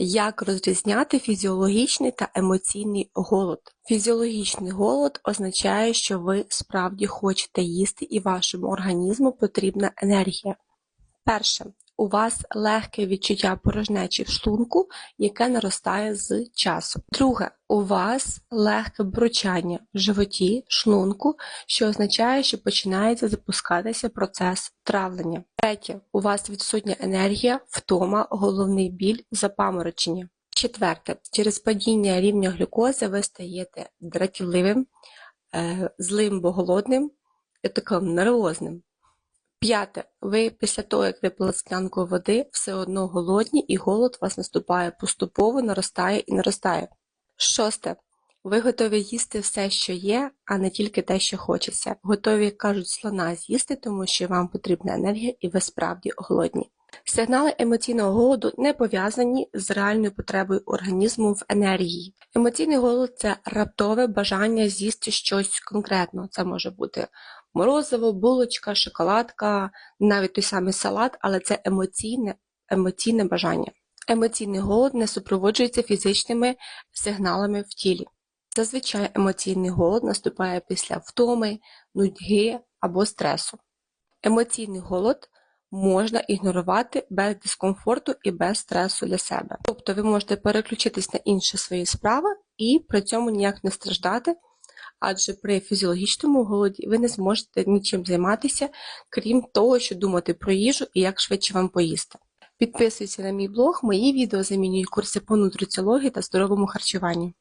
Як розрізняти фізіологічний та емоційний голод? Фізіологічний голод означає, що ви справді хочете їсти і вашому організму потрібна енергія. Перше. У вас легке відчуття порожнечі в шлунку, яке наростає з часом. Друге, у вас легке бручання в животі, шлунку, що означає, що починається запускатися процес травлення. Третє, у вас відсутня енергія, втома, головний біль, запаморочення. Четверте, через падіння рівня глюкози ви стаєте дратівливим, е, злим, бо голодним і таким нервозним. П'яте. Ви після того, як випили склянку води, все одно голодні, і голод вас наступає поступово, наростає і наростає. Шосте. Ви готові їсти все, що є, а не тільки те, що хочеться. Готові, як кажуть, слона з'їсти, тому що вам потрібна енергія і ви справді голодні. Сигнали емоційного голоду не пов'язані з реальною потребою організму в енергії. Емоційний голод це раптове бажання з'їсти щось конкретно. Це може бути морозиво, булочка, шоколадка, навіть той самий салат, але це емоційне, емоційне бажання. Емоційний голод не супроводжується фізичними сигналами в тілі. Зазвичай емоційний голод наступає після втоми, нудьги або стресу. Емоційний голод можна ігнорувати без дискомфорту і без стресу для себе. Тобто ви можете переключитись на інші свої справи і при цьому ніяк не страждати, адже при фізіологічному голоді ви не зможете нічим займатися, крім того, що думати про їжу і як швидше вам поїсти. Підписуйся на мій блог, мої відео замінюють курси по нутриціології та здоровому харчуванню.